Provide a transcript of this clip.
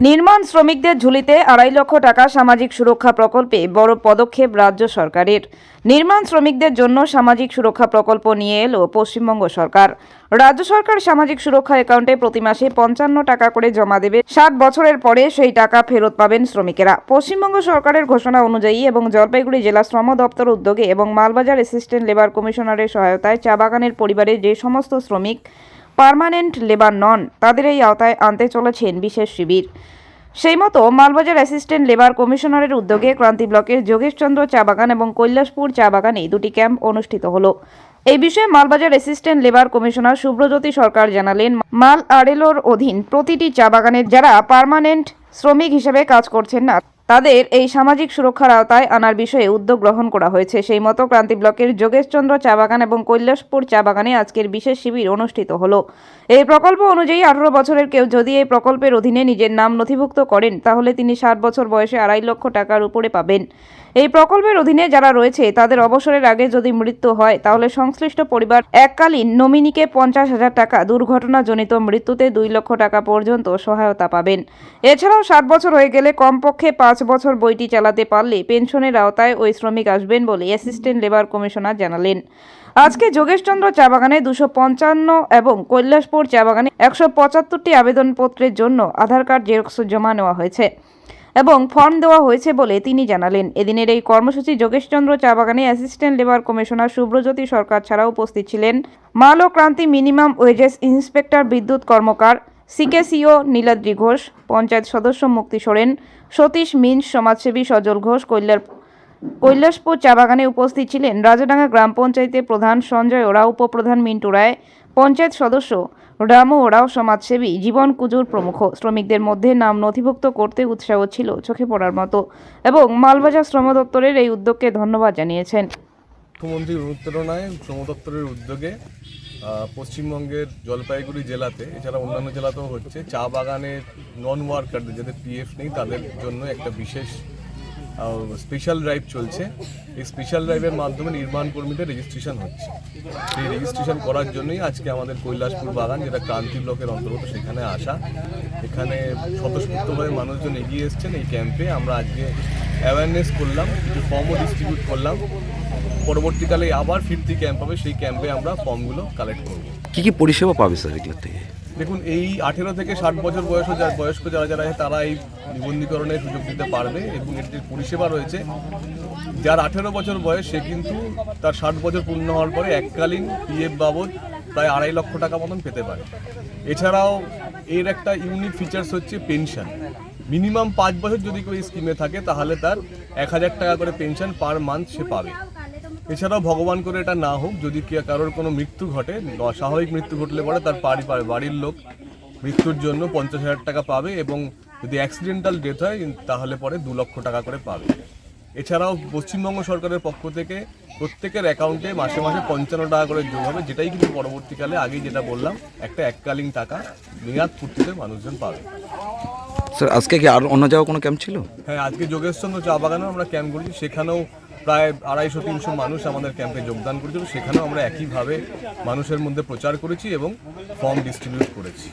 নির্মাণ শ্রমিকদের ঝুলিতে আড়াই লক্ষ টাকা সামাজিক সুরক্ষা প্রকল্পে বড় পদক্ষেপ রাজ্য সরকারের। নির্মাণ শ্রমিকদের জন্য সামাজিক সুরক্ষা প্রকল্প নিয়ে এলো পশ্চিমবঙ্গ সরকার। রাজ্য সরকার সামাজিক সুরক্ষা অ্যাকাউন্টে প্রতি মাসে পঞ্চান্ন টাকা করে জমা দেবে। ষাট বছরের পরে সেই টাকা ফেরত পাবেন শ্রমিকেরা। পশ্চিমবঙ্গ সরকারের ঘোষণা অনুযায়ী এবং জলপাইগুড়ি জেলা শ্রম দপ্তর উদ্যোগে এবং মালবাজার অ্যাসিস্ট্যান্ট লেবার কমিশনারের সহায়তায় চা বাগানের পরিবারে যে সমস্ত শ্রমিক পার্মানেন্ট লেবার নন, তাদের এই আওতায় আনতে চলেছেন বিশেষ শিবির। সেই মতো মালবাজার অ্যাসিস্ট্যান্ট লেবার কমিশনারের উদ্যোগে ক্রান্তি ব্লকের যোগেশচন্দ্র চা বাগান এবং কৈলাসপুর চা বাগানে দুটি ক্যাম্প অনুষ্ঠিত হলো। এই বিষয়ে Malbazar assistant labour commissioner Subrajyoti Sarkar জানালেন, মাল আরএলওর অধীন প্রতিটি চা বাগানের যারা পার্মানেন্ট শ্রমিক হিসেবে কাজ করছেন না তাদের এই সামাজিক সুরক্ষার আওতায় আনার বিষয়ে উদ্যোগ গ্রহণ করা হয়েছে। সেই মতো ক্রান্তি ব্লকের যোগেশচন্দ্র চা বাগান এবং কৈলাসপুর চা বাগানে আজকের বিশেষ শিবির অনুষ্ঠিত হলো। এই প্রকল্প অনুযায়ী আঠারো বছরের কেউ যদি এই প্রকল্পের অধীনে নিজের নাম নথিভুক্ত করেন, তাহলে তিনি সাত বছর বয়সে আড়াই লক্ষ টাকার উপরে পাবেন। এই প্রকল্পের অধীনে যারা রয়েছে, তাদের অবসরের আগে যদি মৃত্যু হয়, তাহলে সংশ্লিষ্ট পরিবার এককালীন নমিনিকে পঞ্চাশ হাজার টাকা দুর্ঘটনাজনিত মৃত্যুতে দুই লক্ষ টাকা পর্যন্ত সহায়তা পাবেন। এছাড়াও ষাট বছর হয়ে গেলে কমপক্ষে পাঁচ বছর বইটি চালাতে পারলে পেনশনের আওতায় ওই শ্রমিক আসবেন বলে অ্যাসিস্ট্যান্ট লেবার কমিশনার জানালেন। আজকে যোগেশচন্দ্র চা বাগানে দুশো পঞ্চান্ন এবং কৈলাসপুর চা বাগানে একশো পঁচাত্তরটি আবেদনপত্রের জন্য আধার কার্ড জেরক্স জমা নেওয়া হয়েছে। এবং ফর্ম দেওয়া হয়েছে বলে তিনি জানালেন। এদিনের এই কর্মসূচি যোগেশচন্দ্র চা বাগানে assistant labour commissioner Subrajyoti Sarkar ছাড়াও উপস্থিত ছিলেন। মাল ক্রান্তি minimum wages inspector Bidyut Karmakar সিকেসিও Niladri Ghosh, panchayat সদস্য মুক্তি সোরেন, সতীশ মিন্স সমাজসেবী সজল ঘোষ কৈলার কৈলাসপুর চা বাগানে উপস্থিত ছিলেন। রাজাডাঙ্গা গ্রাম পঞ্চায়েতের প্রধান সঞ্জয় ওরাও উপপ্রধান মিন্টু রায় পঞ্চায়েত সদস্য রামু ওরাও সমাজসেবী জীবন কুজুর প্রমুখ। শ্রমিকদের মধ্যে নাম নথিভুক্ত করতে উৎসাহ ছিল চোখে পড়ার মতো এবং মালবাজার শ্রম দপ্তরের এই উদ্যোগকে ধন্যবাদ জানিয়েছেন। মুখ্যমন্ত্রীর অনুপ্রেরণায় শ্রম দপ্তরের উদ্যোগে পশ্চিমবঙ্গের জলপাইগুড়ি জেলাতে, এছাড়া অন্যান্য জেলাতেও হচ্ছে, চা বাগানের নন ওয়ার্কারদের যাদের পিএফ নেই, তাদের জন্য একটা বিশেষ স্পেশাল ড্রাইভ চলছে। এই স্পেশাল ড্রাইভের মাধ্যমে নির্মাণ কর্মীদের রেজিস্ট্রেশন হচ্ছে। সেই রেজিস্ট্রেশন করার জন্যই আজকে আমাদের কৈলাসপুর বাগান, যেটা ক্রান্তি ব্লকের অন্তর্গত সেখানে আসা। এখানে স্বতঃস্ফূর্তভাবে মানুষজন এগিয়ে এসছেন এই ক্যাম্পে আমরা আজকে অ্যাওয়ারনেস করলাম, কিছু ফর্মও ডিস্ট্রিবিউট করলাম। পরবর্তীকালে আবার ফিরতি ক্যাম্প হবে, সেই ক্যাম্পে আমরা ফর্মগুলো কালেক্ট করব। কি কি পরিষেবা পাবে স্যার এগুলোর থেকে? দেখুন, এই আঠেরো থেকে ষাট বছর বয়স যারা বয়স্ক যারা যারা আছে, তারা এই নিবন্ধীকরণের সুযোগ দিতে পারবে এবং এর যে পরিষেবা রয়েছে, যার আঠেরো বছর বয়স, সে কিন্তু তার ষাট বছর পূর্ণ হওয়ার পরে এককালীন পিএফ বাবদ প্রায় আড়াই লক্ষ টাকা মতন পেতে পারে। এছাড়াও এর একটা ইউনিক ফিচার্স হচ্ছে পেনশন মিনিমাম পাঁচ বছর যদি কেউ এই স্কিমে থাকে, তাহলে তার এক হাজার টাকা করে পেনশন পার মান্থ সে পাবে। এছাড়াও ভগবান করে এটা না হোক যদি কে- কারোর কোনো মৃত্যু ঘটে অস্বাভাবিক মৃত্যু ঘটলে পরে তার বাড়ি বাড়ির লোক মৃত্যুর জন্য পঞ্চাশ হাজার টাকা পাবে এবং যদি অ্যাক্সিডেন্টাল ডেথ হয় তাহলে পরে দু লক্ষ টাকা করে পাবে। এছাড়াও পশ্চিমবঙ্গ সরকারের পক্ষ থেকে প্রত্যেকের অ্যাকাউন্টে মাসে মাসে পঞ্চান্ন টাকা করে যোগ হবে যেটাই কিন্তু পরবর্তীকালে আগেই যেটা বললাম একটা এককালীন টাকা মেয়াদ পূর্তিতে মানুষজন পাবে। স্যার আজকে কি আর অন্য জায়গায় কোনো ক্যাম্প ছিল? হ্যাঁ আজকে যোগেশচন্দ্র চা বাগানেও আমরা ক্যাম্প করেছি সেখানেও প্রায় আড়াইশো, তিনশো মানুষ আমাদের ক্যাম্পে যোগদান করেছিল। সেখানেও আমরা একইভাবে মানুষের মধ্যে প্রচার করেছি এবং ফর্ম ডিস্ট্রিবিউট করেছি।